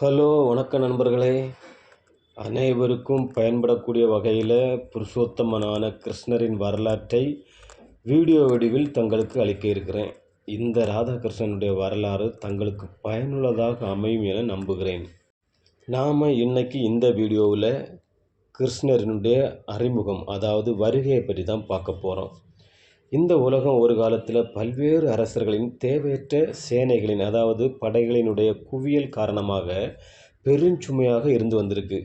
Hello வணக்கம் நண்பர்களே. அனைவருக்கும் பயன்படக்கூடிய வகையில் புருஷோத்தமனான கிருஷ்ணரின் வரலாற்றை வீடியோ வடிவில் தங்களுக்கு அளிக்க இருக்கிறேன். இந்த ராதாகிருஷ்ணனுடைய வரலாறு தங்களுக்கு பயனுள்ளதாக அமையும் என நம்புகிறேன். நாம் இன்னைக்கு இந்த வீடியோவில் கிருஷ்ணரினுடைய அறிமுகம் அதாவது வருகையை பற்றி தான் பார்க்க போகிறோம் இந்த உலகம் ஒரு காலத்தில் பல்வேறு அரசர்களின் தேவையற்ற சேனைகளின் அதாவது படைகளினுடைய குவியல் காரணமாக பெருஞ்சுமையாக இருந்து வந்திருக்கு.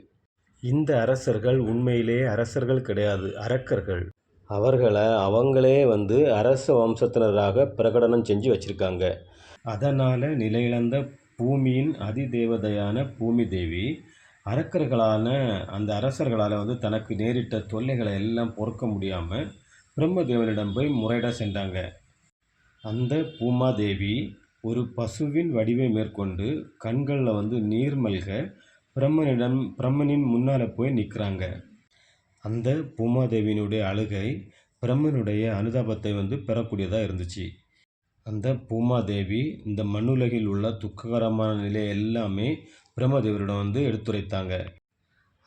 இந்த அரசர்கள் உண்மையிலேயே அரசர்கள் கிடையாது அரக்கர்கள். அவர்களை அவங்களே வந்து அரச வம்சத்தினராக பிரகடனம் செஞ்சு வச்சுருக்காங்க. அதனால் நிலையிழந்த பூமியின் அதிதேவதையான பூமி தேவி அரக்கர்களான அந்த அரசர்களால் வந்து தனக்கு நேரிட்ட தொல்லைகளை எல்லாம் பொறுக்க முடியாமல் பிரம்மதேவனிடம் போய் முறையிட சென்றாங்க. அந்த பூமாதேவி ஒரு பசுவின் வடிவை மேற்கொண்டு கண்களில் வந்து நீர் மல்க பிரம்மனிடம் பிரம்மனின் முன்னால் போய் நிற்கிறாங்க அந்த பூமாதேவியினுடைய அழுகை பிரம்மனுடைய அனுதாபத்தை வந்து பெறக்கூடியதாக இருந்துச்சு. அந்த பூமாதேவி இந்த மண்ணுலகில் உள்ள துக்ககரமான நிலை எல்லாமே பிரம்மதேவரிடம் வந்து எடுத்துரைத்தாங்க.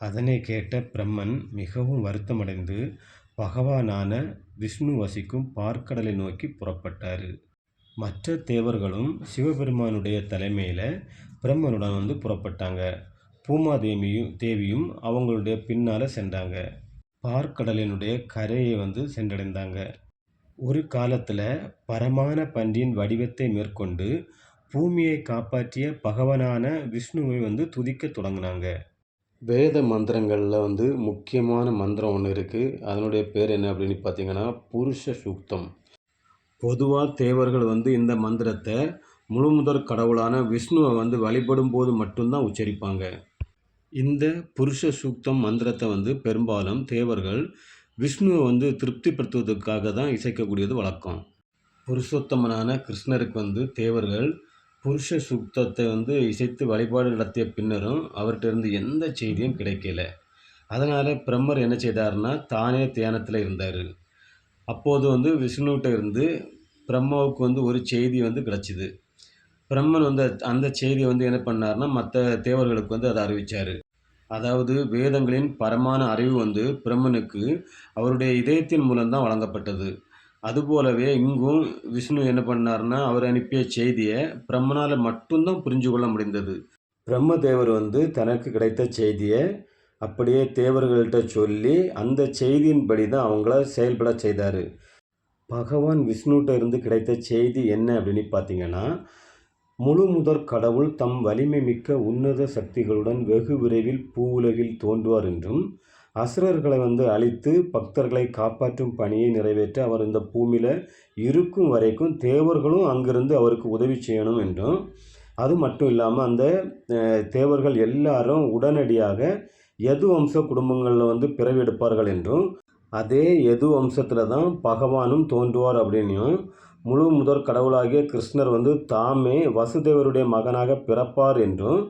அதனை கேட்ட பிரம்மன் மிகவும் வருத்தமடைந்து பகவானான விஷ்ணு வசிக்கும் பார்க்கடலை நோக்கி புறப்பட்டார். மற்ற தேவர்களும் சிவபெருமானுடைய தலைமையில் பிரம்மனுடன் வந்து புறப்பட்டாங்க. பூமாதேவியும் தேவியும் அவங்களுடைய பின்னால் சென்றாங்க. பார்க்கடலினுடைய கரையை வந்து சென்றடைந்தாங்க. ஒரு காலத்தில் பரமான பன்றியின் வடிவத்தை மேற்கொண்டு பூமியை காப்பாற்றிய பகவனான விஷ்ணுவை வந்து துதிக்க தொடங்கினாங்க. வேத மந்திரங்களில் வந்து முக்கியமான மந்திரம் ஒன்று இருக்குது அதனுடைய பேர் என்ன அப்படின்னு பார்த்தீங்கன்னா புருஷ சூக்தம். பொதுவாக தேவர்கள் வந்து இந்த மந்திரத்தை முழு முதற் கடவுளான விஷ்ணுவை வந்து வழிபடும் போது மட்டும்தான் உச்சரிப்பாங்க. இந்த புருஷ சூக்தம் மந்திரத்தை வந்து பெரும்பாலும் தேவர்கள் விஷ்ணுவை வந்து திருப்திப்படுத்துவதற்காக தான் இசைக்கக்கூடியது வழக்கம். புருஷோத்தமனான கிருஷ்ணருக்கு வந்து தேவர்கள் புருஷ சுத்தத்தை வந்து இசைத்து வழிபாடு நடத்திய பின்னரும் அவர்கிட்டருந்து எந்த செய்தியும் கிடைக்கல. அதனால் பிரம்மர் என்ன செய்தார்னா தானே தியானத்தில் இருந்தார். அப்போது வந்து விஷ்ணுகிட்ட இருந்து பிரம்மாவுக்கு வந்து ஒரு செய்தி வந்து கிடச்சிது. பிரம்மன் வந்து அந்த செய்தியை வந்து என்ன பண்ணார்னா மற்ற தேவர்களுக்கு வந்து அதை அறிவித்தார் அதாவது வேதங்களின் பரமான அறிவு வந்து பிரம்மனுக்கு அவருடைய இதயத்தின் மூலம்தான் வழங்கப்பட்டது. அதுபோலவே இங்கும் விஷ்ணு என்ன பண்ணார்னா அவர் அனுப்பிய செய்தியை பிரம்மனால் மட்டும்தான் புரிஞ்சு கொள்ள முடிந்தது. பிரம்மதேவர் வந்து தனக்கு கிடைத்த செய்தியை அப்படியே தேவர்கள்ட்ட சொல்லி அந்த செய்தியின்படி தான் அவங்கள செயல்பட செய்தார். பகவான் விஷ்ணுகிட்ட இருந்து கிடைத்த செய்தி என்ன அப்படின்னு பார்த்தீங்கன்னா முழு முதற் கடவுள் தம் வலிமை மிக்க உன்னத சக்திகளுடன் வெகு விரைவில் பூவுலகில் தோன்றுவார் என்றும் அசுரர்களை வந்து அழித்து பக்தர்களை காப்பாற்றும் பணியை நிறைவேற்ற அவர் இந்த பூமியில் இருக்கும் வரைக்கும் தேவர்களும் அங்கிருந்து அவருக்கு உதவி செய்யணும் என்றும். அது மட்டும் இல்லாமல் அந்த தேவர்கள் எல்லாரும் உடனடியாக எது வம்ச குடும்பங்களில் வந்து பிறவி எடுப்பார்கள் என்றும் அதே எது வம்சத்தில் தான் பகவானும் தோன்றுவார் அப்படின்னும் முழு முதற் கடவுளாகிய கிருஷ்ணர் வந்து தாமே வசுதேவருடைய மகனாக பிறப்பார் என்றும்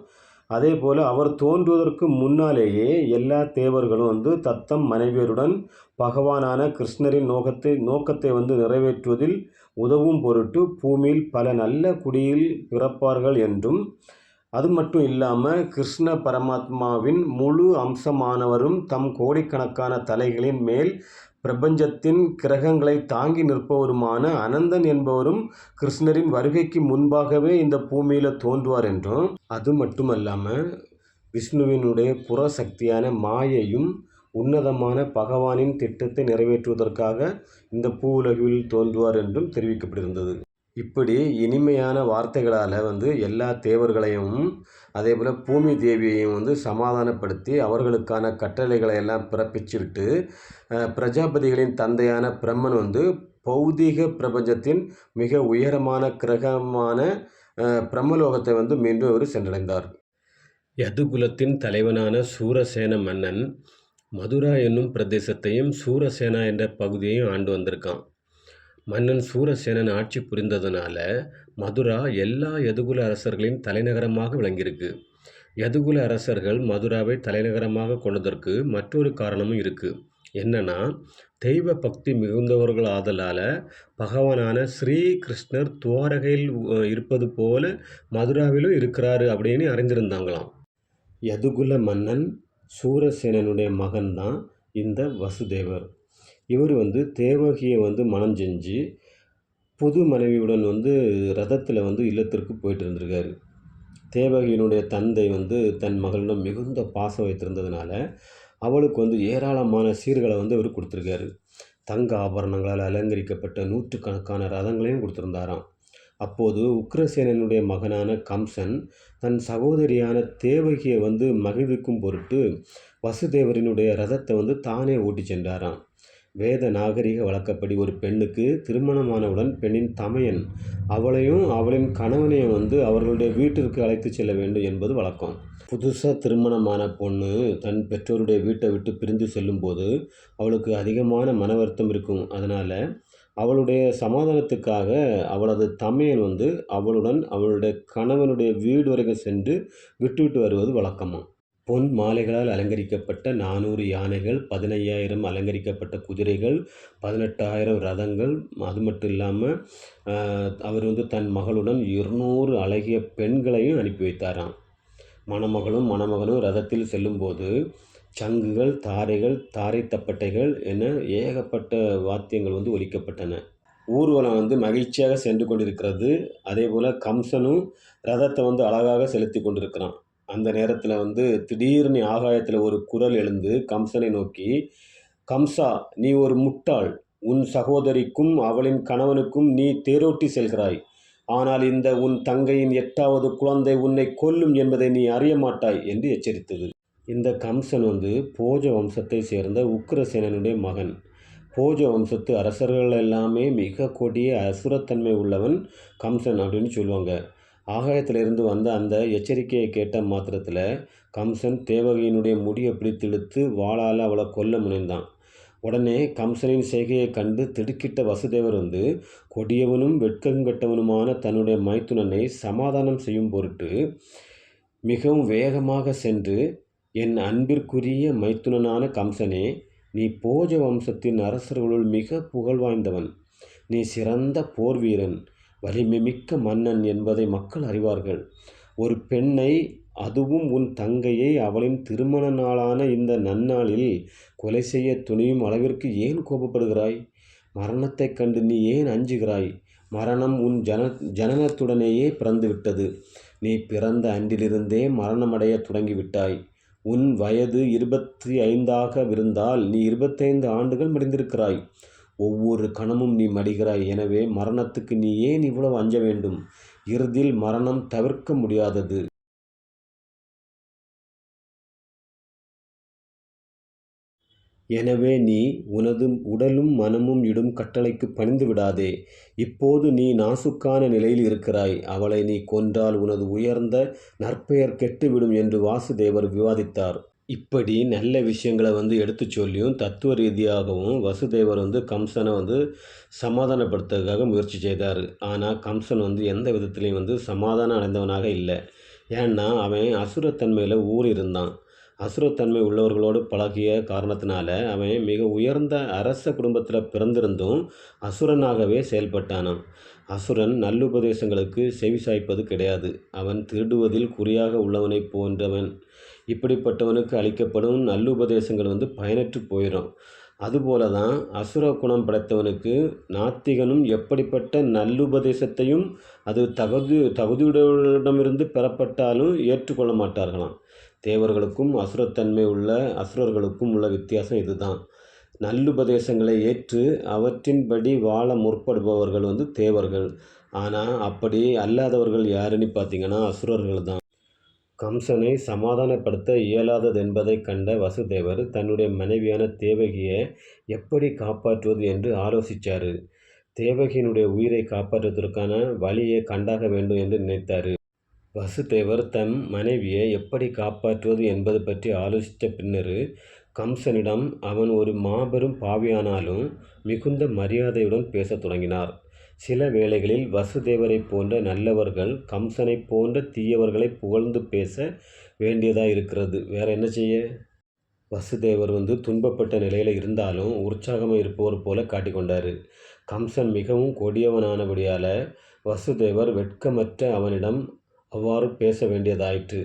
அதே போல் அவர் தோன்றுவதற்கு முன்னாலேயே எல்லா தேவர்களும் வந்து தத்தம் மனைவியருடன் பகவானான கிருஷ்ணரின் நோக்கத்தை நோக்கத்தை வந்து நிறைவேற்றுவதில் உதவும் பொருட்டு பூமியில் பல நல்ல குடியில் பிறப்பார்கள் என்றும் அது மட்டும் இல்லாமல் கிருஷ்ண பரமாத்மாவின் முழு அம்சமானவரும் தம் கோடிக்கணக்கான தலைகளின் மேல் பிரபஞ்சத்தின் கிரகங்களை தாங்கி நிற்பவருமான அனந்தன் என்பவரும் கிருஷ்ணரின் வருகைக்கு முன்பாகவே இந்த பூமியில் தோன்றுவார் என்றும் அது மட்டுமல்லாமல் விஷ்ணுவினுடைய புற சக்தியான மாயையும் உன்னதமான பகவானின் திட்டத்தை நிறைவேற்றுவதற்காக இந்த பூ உலகில் தோன்றுவார் என்றும் தெரிவிக்கப்பட்டிருந்தது. இப்படி இனிமையான வார்த்தைகளால் வந்து எல்லா தேவர்களையும் அதே போல் பூமி தேவியையும் வந்து சமாதானப்படுத்தி அவர்களுக்கான கட்டளைகளை எல்லாம் பிறப்பிச்சிட்டு பிரஜாபதிகளின் தந்தையான பிரம்மன் வந்து பௌதீக பிரபஞ்சத்தின் மிக உயரமான கிரகமான பிரம்மலோகத்தை வந்து மீண்டும் அவர் சென்றடைந்தார். யதுகுலத்தின் தலைவனான சூரசேன மன்னன் மதுரா என்னும் பிரதேசத்தையும் சூரசேனா என்ற பகுதியையும் ஆண்டு வந்திருக்கான். மன்னன் சூரசேனன் ஆட்சி புரிந்ததுனால மதுரா எல்லா யதுகுல அரசர்களின் தலைநகரமாக விளங்கியிருக்கு. யதுகுல அரசர்கள் மதுராவை தலைநகரமாக கொண்டதற்கு மற்றொரு காரணமும் இருக்குது என்னன்னா தெய்வ பக்தி மிகுந்தவர்கள் ஆதலால் பகவானான ஸ்ரீ கிருஷ்ணர் துவாரகையில் இருப்பது போல மதுராவிலும் இருக்கிறாரு அப்படின்னு அறிந்திருந்தாங்களாம். யதுகுல மன்னன் சூரசேனனுடைய மகன்தான் இந்த வசுதேவர். இவர் வந்து தேவகியை வந்து மனம் செஞ்சு புது மனைவியுடன் வந்து ரதத்தில் வந்து இல்லத்திற்கு போயிட்டு இருந்திருக்காரு. தேவகியினுடைய தந்தை வந்து தன் மகளிடம் மிகுந்த பாசம் வைத்திருந்ததுனால அவளுக்கு வந்து ஏராளமான சீர்களை வந்து அவர் கொடுத்துருக்காரு. தங்க ஆபரணங்களால் அலங்கரிக்கப்பட்ட நூற்றுக்கணக்கான ரதங்களையும் கொடுத்துருந்தாராம். அப்போது உக்ரசேனனுடைய மகனான கம்சன் தன் சகோதரியான தேவகியை வந்து மகிழ்விக்கும் பொருட்டு வசுதேவரினுடைய ரதத்தை வந்து தானே ஓட்டி சென்றாராம். வேத நாகரிக வழக்கப்படி ஒரு பெண்ணுக்கு திருமணமானவுடன் பெண்ணின் தமையன் அவளையும் அவளின் கணவனையும் வந்து அவர்களுடைய வீட்டிற்கு அழைத்து செல்ல வேண்டும் என்பது வழக்கம். புதுசாக திருமணமான பொண்ணு தன் பெற்றோருடைய வீட்டை விட்டு பிரிந்து செல்லும்போது அவளுக்கு அதிகமான மன வருத்தம் இருக்கும். அதனால் அவளுடைய சமாதானத்துக்காக அவளது தமையன் வந்து அவளுடன் அவளுடைய கணவனுடைய வீடு வரைக்கும் சென்று விட்டுவிட்டு வருவது வழக்கமாக பொன் மாலைகளால் அலங்கரிக்கப்பட்ட நானூறு யானைகள் பதினையாயிரம் அலங்கரிக்கப்பட்ட குதிரைகள் பதினெட்டாயிரம் ரதங்கள். அது மட்டும் இல்லாமல் அவர் வந்து தன் மகளுடன் இருநூறு அழகிய பெண்களையும் அனுப்பி வைத்தாராம். மணமகளும் மணமகனும் ரதத்தில் செல்லும்போது சங்குகள் தாரைகள் தாரை தப்பட்டைகள் என ஏகப்பட்ட வாத்தியங்கள் வந்து ஒலிக்கப்பட்டன. ஊர்வலம் வந்து மகிழ்ச்சியாக சென்று கொண்டிருக்கிறது. அதே போல் கம்சனும் ரதத்தை வந்து அழகாக செலுத்தி கொண்டிருக்கிறான். அந்த நேரத்தில் வந்து திடீர்னு ஆகாயத்தில் ஒரு குரல் எழுந்து கம்சனை நோக்கி கம்சா நீ ஒரு முட்டாள். உன் சகோதரிக்கும் அவளின் கணவனுக்கும் நீ தேரோட்டி செல்கிறாய். ஆனால் இந்த உன் தங்கையின் எட்டாவது குழந்தை உன்னை கொல்லும் என்பதை நீ அறிய மாட்டாய் என்று எச்சரித்தது. இந்த கம்சன் வந்து போஜ வம்சத்தை சேர்ந்த உக்கிரசேனனுடைய மகன். போஜ வம்சத்து அரசர்கள் எல்லாமே மிக கொடிய அசுரத்தன்மை உள்ளவன் கம்சன் அப்படின்னு சொல்லுவாங்க. ஆகாயத்திலிருந்து வந்த அந்த எச்சரிக்கையை கேட்ட மாத்திரத்தில் கம்சன் தேவகியினுடைய முடியை பிடித்திழுத்து வாளால் அவளை கொல்ல முனைந்தான். உடனே கம்சனின் செய்கையை கண்டு திடுக்கிட்ட வசுதேவர் வந்து கொடியவனும் வெட்கங்கெட்டவனுமான தன்னுடைய மைத்துனனை சமாதானம் செய்யும் பொருட்டு மிகவும் வேகமாக சென்று என் அன்பிற்குரிய மைத்துனனான கம்சனே நீ போஜ வம்சத்தின் அரசர்களுள் மிக புகழ் வாய்ந்தவன். நீ சிறந்த போர் வீரன் வலிமை மிக்க மன்னன் என்பதை மக்கள் அறிவார்கள். ஒரு பெண்ணை அதுவும் உன் தங்கையை அவளின் திருமண நாளான இந்த நன்னாளில் கொலை செய்ய துணியும் அளவிற்கு ஏன் கோபப்படுகிறாய்? மரணத்தைக் கண்டு நீ ஏன் அஞ்சுகிறாய்? மரணம் உன் ஜன ஜனனத்துடனேயே பிறந்துவிட்டது. நீ பிறந்த அன்றிலிருந்தே மரணமடைய தொடங்கிவிட்டாய். உன் வயது இருபத்தி ஐந்தாக இருந்தால் நீ இருபத்தைந்து ஆண்டுகள் மடிந்திருக்கிறாய். ஒவ்வொரு கணமும் நீ மடிகிறாய். எனவே மரணத்துக்கு நீ ஏன் இவ்வளவு அஞ்ச வேண்டும்? இறுதியில் மரணம் தவிர்க்க முடியாதது. எனவே நீ உனது உடலும் மனமும் இடும் கட்டளைக்கு பணிந்து விடாதே. இப்போது நீ நாசுக்கான நிலையில் இருக்கிறாய். அவளை நீ கொன்றால் உனது உயர்ந்த நற்பெயர் கெட்டுவிடும் என்று வாசுதேவர் விவாதித்தார். இப்படி நல்ல விஷயங்களை வந்து எடுத்து சொல்லியும் தத்துவ ரீதியாகவும் வசுதேவர் வந்து கம்சனை வந்து சமாதானப்படுத்துறதுக்காக முயற்சி செய்தார். ஆனால் கம்சன் வந்து எந்த விதத்துலேயும் வந்து சமாதானம் அடைந்தவனாக இல்லை. ஏன்னா அவன் அசுரத்தன்மையில் ஊர் இருந்தான் அசுரத்தன்மை உள்ளவர்களோடு பழகிய காரணத்தினால அவன் மிக உயர்ந்த அரச குடும்பத்தில் பிறந்திருந்தும் அசுரனாகவே செயல்பட்டானான் அசுரன் நல்லுபதேசங்களுக்கு செவி சாய்ப்பது கிடையாது. அவன் திருடுவதில் குறியாக உள்ளவனைப் போன்றவன். இப்படிப்பட்டவனுக்கு அளிக்கப்படும் நல்லுபதேசங்கள் வந்து பயனற்று போயிடும். அதுபோல தான் அசுர குணம் படைத்தவனுக்கு நாத்திகனும் எப்படிப்பட்ட நல்லுபதேசத்தையும் அது தகுதி தகுதியுடையவரிடமிருந்து பெறப்பட்டாலும் ஏற்றுக்கொள்ள மாட்டார்களாம். தேவர்களுக்கும் அசுரத்தன்மை உள்ள அசுரர்களுக்கும் உள்ள வித்தியாசம் இதுதான். நல்லுபதேசங்களை ஏற்று அவற்றின்படி வாழ முற்படுபவர்கள் வந்து தேவர்கள். ஆனால் அப்படி அல்லாதவர்கள் யாருன்னு பார்த்தீங்கன்னா அசுரர்கள் தான் கம்சனை சமாதானப்படுத்த இயலாதது என்பதைக் கண்ட வசுதேவர் தன்னுடைய மனைவியான தேவகியை எப்படி காப்பாற்றுவது என்று ஆலோசித்தார் தேவகியினுடைய உயிரை காப்பாற்றுவதற்கான வழியை கண்டாக வேண்டும் என்று நினைத்தார். வசுதேவர் தன் மனைவியை எப்படி காப்பாற்றுவது என்பது பற்றி ஆலோசித்த பின்னர் கம்சனிடம் அவன் ஒரு மாபெரும் பாவியானாலும் மிகுந்த மரியாதையுடன் பேசத் தொடங்கினார். சில வேளைகளில் வசுதேவரைப் போன்ற நல்லவர்கள் கம்சனைப் போன்ற தீயவர்களை புகழ்ந்து பேச வேண்டியதாக இருக்கிறது. வேற என்ன செய்ய? வசுதேவர் வந்து துன்பப்பட்ட நிலையில் இருந்தாலும் உற்சாகமாக இருப்பவர் போல காட்டிக்கொண்டார் கம்சன் மிகவும் கொடியவனானபடியால் வசுதேவர் வெட்கமற்ற அவனிடம் அவ்வாறு பேச வேண்டியதாயிற்று.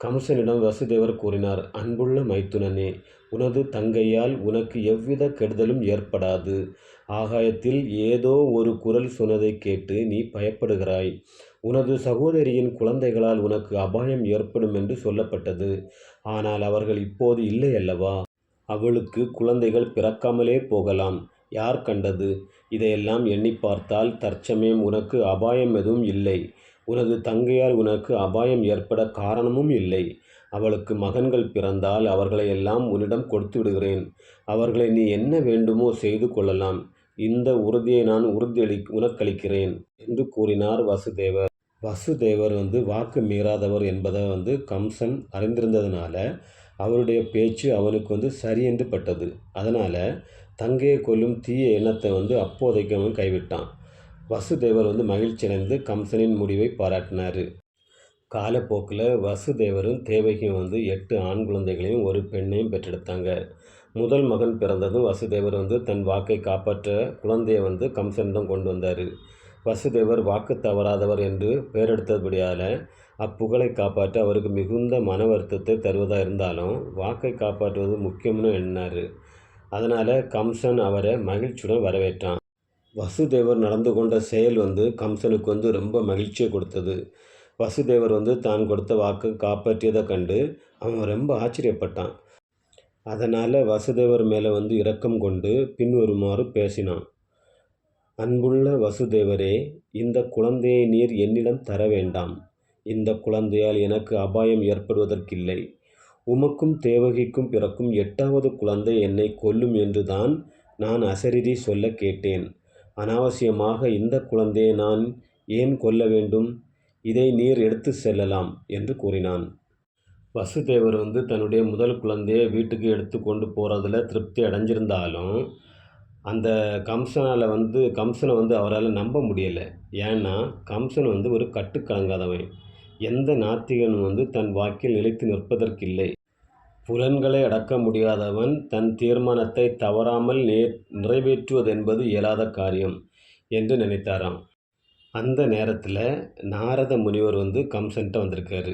கம்சனிடம் வசுதேவர் கூறினார் அன்புள்ள மைத்துனனே உனது தங்கையால் உனக்கு எவ்வித கெடுதலும் ஏற்படாது. ஆகாயத்தில் ஏதோ ஒரு குரல் சொன்னதை கேட்டு நீ பயப்படுகிறாய். உனது சகோதரியின் குழந்தைகளால் உனக்கு அபாயம் ஏற்படும் என்று சொல்லப்பட்டது. ஆனால் அவர்கள் இப்போது இல்லை அல்லவா? அவளுக்கு குழந்தைகள் பிறக்காமலே போகலாம். யார் கண்டது? இதையெல்லாம் எண்ணி பார்த்தால் தற்சமயம் உனக்கு அபாயம் எதுவும் இல்லை. உனது தங்கையால் உனக்கு அபாயம் ஏற்பட காரணமும் இல்லை. அவளுக்கு மகன்கள் பிறந்தால் அவர்களை எல்லாம் உன்னிடம் கொடுத்து விடுகிறேன். அவர்களை நீ என்ன வேண்டுமோ செய்து கொள்ளலாம். இந்த உறுதியை நான் உறுதியளி உனக்களிக்கிறேன் என்று கூறினார் வசுதேவர். வசுதேவர் வந்து வாக்கு மீறாதவர் என்பதை வந்து கம்சன் அறிந்திருந்ததுனால அவருடைய பேச்சு அவனுக்கு வந்து சரியென்று பட்டது. அதனால் தங்கையை கொல்லும் தீய எண்ணத்தை வந்து அப்போதைக்கு அவன் கைவிட்டான். வசுதேவர் வந்து மகிழ்ச்சியடைந்து கம்சனின் முடிவை பாராட்டினார். காலப்போக்கில் வசுதேவரும் தேவகியும் வந்து எட்டு ஆண் குழந்தைகளையும் ஒரு பெண்ணையும் பெற்றெடுத்தாங்க. முதல் மகன் பிறந்ததும் வசுதேவர் வந்து தன் வாக்கை காப்பாற்ற குழந்தையை வந்து கம்சனிடம் கொண்டு வந்தார். வசுதேவர் வாக்கு தவறாதவர் என்று பெயரெடுத்தபடியால் அப்புகழை காப்பாற்ற அவருக்கு மிகுந்த மன வருத்தத்தை தருவதாக இருந்தாலும் வாக்கை காப்பாற்றுவது முக்கியம்னு எண்ணினார். அதனால் கம்சன் அவரை மகிழ்ச்சியுடன் வரவேற்றான். வசுதேவர் நடந்து கொண்ட செயல் வந்து கம்சனுக்கு வந்து ரொம்ப மகிழ்ச்சியை கொடுத்தது. வசுதேவர் வந்து தான் கொடுத்த வாக்கு காப்பாற்றியதை கண்டு அவன் ரொம்ப ஆச்சரியப்பட்டான். அதனால் வசுதேவர் மேலே வந்து இரக்கம் கொண்டு பின்வருமாறு பேசினான். அன்புள்ள வசுதேவரே இந்த குழந்தையை நீர் என்னிடம் தர வேண்டாம். இந்த குழந்தையால் எனக்கு அபாயம் ஏற்படுவதற்கில்லை. உமக்கும் தேவகிக்கும் பிறக்கும் எட்டாவது குழந்தை என்னை கொல்லும் என்றுதான் நான் அசரிதி சொல்ல கேட்டேன். அனாவசியமாக இந்த குழந்தையை நான் ஏன் கொல்ல வேண்டும்? இதை நீர் எடுத்து செல்லலாம் என்று கூறினான். வசுதேவர் வந்து தன்னுடைய முதல் குழந்தையை வீட்டுக்கு எடுத்து கொண்டு போகிறதுல திருப்தி அடைஞ்சிருந்தாலும் அந்த கம்சனால் வந்து கம்சனை வந்து அவரால் நம்ப முடியலை. ஏன்னா கம்சன் வந்து ஒரு கட்டுக்கலங்காதவன் எந்த நாத்திகனும் வந்து தன் வாக்கில் நிலைத்து நிற்பதற்கில்லை. புலன்களை அடக்க முடியாதவன் தன் தீர்மானத்தை தவறாமல் நே நிறைவேற்றுவதென்பது இயலாத காரியம் என்று நினைத்தாராம். அந்த நேரத்தில் நாரத முனிவர் வந்து கம்சன்ட்ட வந்திருக்காரு.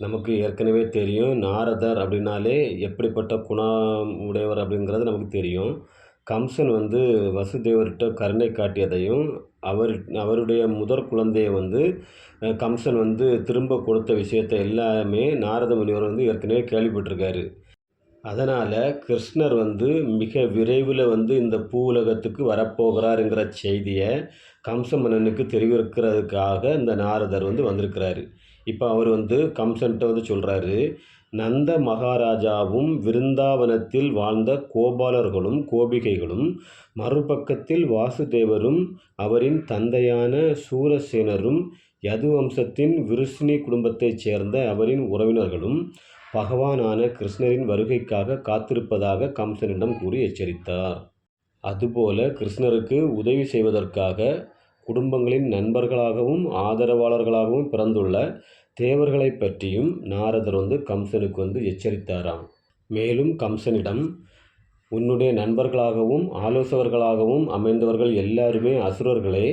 நமக்கு ஏற்கனவே தெரியும் நாரதர் அப்படின்னாலே எப்படிப்பட்ட குணம் உடையவர் அப்படிங்கிறது நமக்கு தெரியும். கம்சன் வந்து வசுதேவர்கிட்ட கருணை காட்டியதையும் அவர் அவருடைய முதற் குழந்தையை வந்து கம்சன் வந்து திரும்ப கொடுத்த விஷயத்தை எல்லாமே நாரத முனிவர் வந்து ஏற்கனவே கேள்விப்பட்டிருக்காரு. அதனால் கிருஷ்ணர் வந்து மிக விரைவில் வந்து இந்த பூ உலகத்துக்கு வரப்போகிறாருங்கிற செய்தியை கம்ச மன்னனுக்கு தெரிவிக்கிறதுக்காக இந்த நாரதர் வந்து வந்திருக்கிறாரு. இப்போ அவர் வந்து கம்சன்ட்ட வந்து சொல்கிறாரு நந்த மகாராஜாவும் விருந்தாவனத்தில் வாழ்ந்த கோபாலர்களும் கோபிகைகளும் மறுபக்கத்தில் வாசுதேவரும் அவரின் தந்தையான சூரசேனரும் யது வம்சத்தின் விருஷ்ணி குடும்பத்தைச் சேர்ந்த அவரின் உறவினர்களும் பகவானான கிருஷ்ணரின் வருகைக்காக காத்திருப்பதாக கம்சனிடம் கூறி எச்சரித்தார். அதுபோல கிருஷ்ணருக்கு உதவி செய்வதற்காக குடும்பங்களின் நண்பர்களாகவும் ஆதரவாளர்களாகவும் பிறந்துள்ள தேவர்களை பற்றியும் நாரதர் வந்து கம்சனுக்கு வந்து எச்சரித்தாராம். மேலும் கம்சனிடம் உன்னுடைய நண்பர்களாகவும் ஆலோசகர்களாகவும் அமைந்தவர்கள் எல்லாருமே அசுரர்களே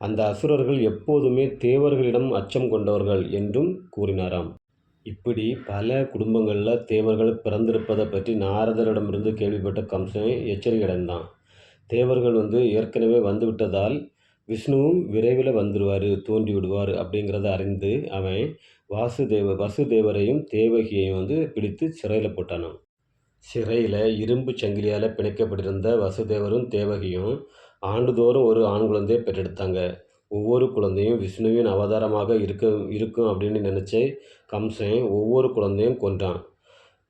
அந்த அசுரர்கள் எப்போதுமே தேவர்களிடம் அச்சம் கொண்டவர்கள் என்றும் கூறினாராம். இப்படி பல குடும்பங்களில் தேவர்கள் பிறந்திருப்பதை பற்றி நாரதரிடமிருந்து கேள்விப்பட்ட கம்சன் எச்சரிக்கை அடைந்தான். தேவர்கள் வந்து ஏற்கனவே வந்துவிட்டதால் விஷ்ணுவும் விரைவில் வந்துடுவார் தோன்றி விடுவார் அப்படிங்கிறத அறிந்து அவன் வாசுதேவ வசுதேவரையும் தேவகியையும் வந்து பிடித்து சிறையில் போட்டானான் சிறையில் இரும்பு சங்கிலியால் பிணைக்கப்பட்டிருந்த வசுதேவரும் தேவகியும் ஆண்டுதோறும் ஒரு ஆண் குழந்தையை பெற்றெடுத்தாங்க. ஒவ்வொரு குழந்தையும் விஷ்ணுவின் அவதாரமாக இருக்க இருக்கும் அப்படின்னு நினச்ச கம்சன் ஒவ்வொரு குழந்தையும் கொன்றான்.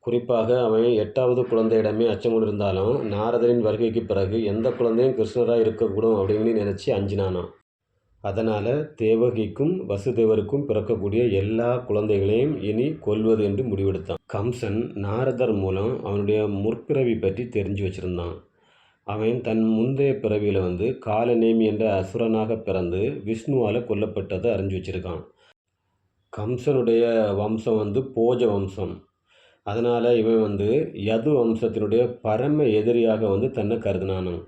குறிப்பாக அவன் எட்டாவது குழந்தையிடமே அச்சம் கொண்டிருந்தாலும் நாரதரின் வருகைக்கு பிறகு எந்த குழந்தையும் கிருஷ்ணராக இருக்கக்கூடும் அப்படின்னு நினச்சி அஞ்சினானான் அதனால் தேவகிக்கும் வசுதேவருக்கும் பிறக்கக்கூடிய எல்லா குழந்தைகளையும் இனி கொல்வது என்று முடிவெடுத்தான். கம்சன் நாரதர் மூலம் அவனுடைய முற்பிறவி பற்றி தெரிஞ்சு வச்சுருந்தான். அவன் தன் முந்தைய பிறவியில் வந்து காலநேமி என்ற அசுரனாக பிறந்து விஷ்ணுவால் கொல்லப்பட்டதை அறிஞ்சு வச்சுருக்கான். கம்சனுடைய வம்சம் வந்து போஜ வம்சம். அதனால் இவன் வந்து யது வம்சத்தினுடைய பரம எதிரியாக வந்து தன்னை கருதினானாம்.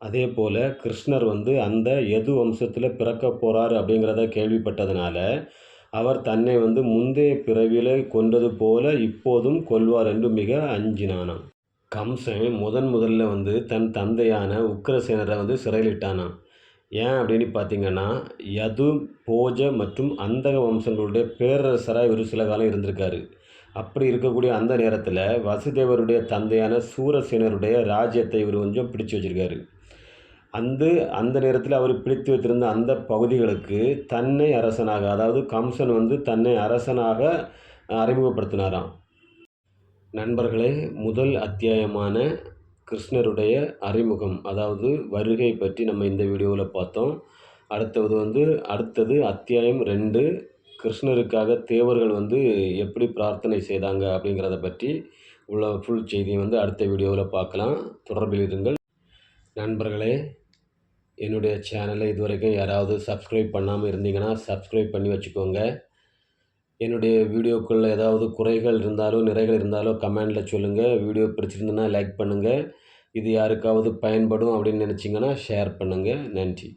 அதே போல் கிருஷ்ணர் வந்து அந்த யது வம்சத்தில் பிறக்க போகிறார் அப்படிங்கிறத கேள்விப்பட்டதுனால அவர் தன்னை வந்து முந்தைய பிறவியில் கொன்றது போல இப்போதும் கொல்வார் என்று மிக அஞ்சினானாம். கம்சன் முதன் முதல்ல வந்து தன் தந்தையான உக்ரசேனரை வந்து சிறையிலிட்டானாம். ஏன் அப்படின்னு பார்த்தீங்கன்னா யது போஜ மற்றும் அந்தக வம்சங்களுடைய பேரரசராக இவர் சில காலம் இருந்திருக்காரு. அப்படி இருக்கக்கூடிய அந்த நேரத்தில் வசுதேவருடைய தந்தையான சூரசேனருடைய ராஜ்யத்தை இவர் கொஞ்சம் பிடிச்சு வச்சுருக்காரு. அந்த அந்த நேரத்தில் அவர் பிடித்து வைத்திருந்த அந்த பகுதிகளுக்கு தன்னை அரசனாக அதாவது கம்சன் வந்து தன்னை அரசனாக அறிமுகப்படுத்தினாராம். நண்பர்களே முதல் அத்தியாயமான கிருஷ்ணருடைய அறிமுகம் அதாவது வருகை பற்றி நம்ம இந்த வீடியோவில் பார்த்தோம். அடுத்தது வந்து அடுத்தது அத்தியாயம் ரெண்டு கிருஷ்ணருக்காக தேவர்கள் வந்து எப்படி பிரார்த்தனை செய்தாங்க அப்படிங்கிறத பற்றி உள்ள ஃபுல் செய்தியை வந்து அடுத்த வீடியோவில் பார்க்கலாம். தொடர்பில் இருங்கள். நண்பர்களே என்னுடைய சேனலை இதுவரைக்கும் யாராவது சப்ஸ்கிரைப் பண்ணாமல் இருந்தீங்கன்னா சப்ஸ்கிரைப் பண்ணி வச்சுக்கோங்க. என்னுடைய வீடியோக்குள்ள ஏதாவது குறைகள் இருந்தாலோ நிறைகள் இருந்தாலோ கமெண்டில் சொல்லுங்கள் வீடியோ பிடிச்சிருந்துன்னா லைக் பண்ணுங்கள் இது யாருக்காவது பயன்படும் அப்படின்னு நினச்சிங்கன்னா ஷேர் பண்ணுங்கள் நன்றி.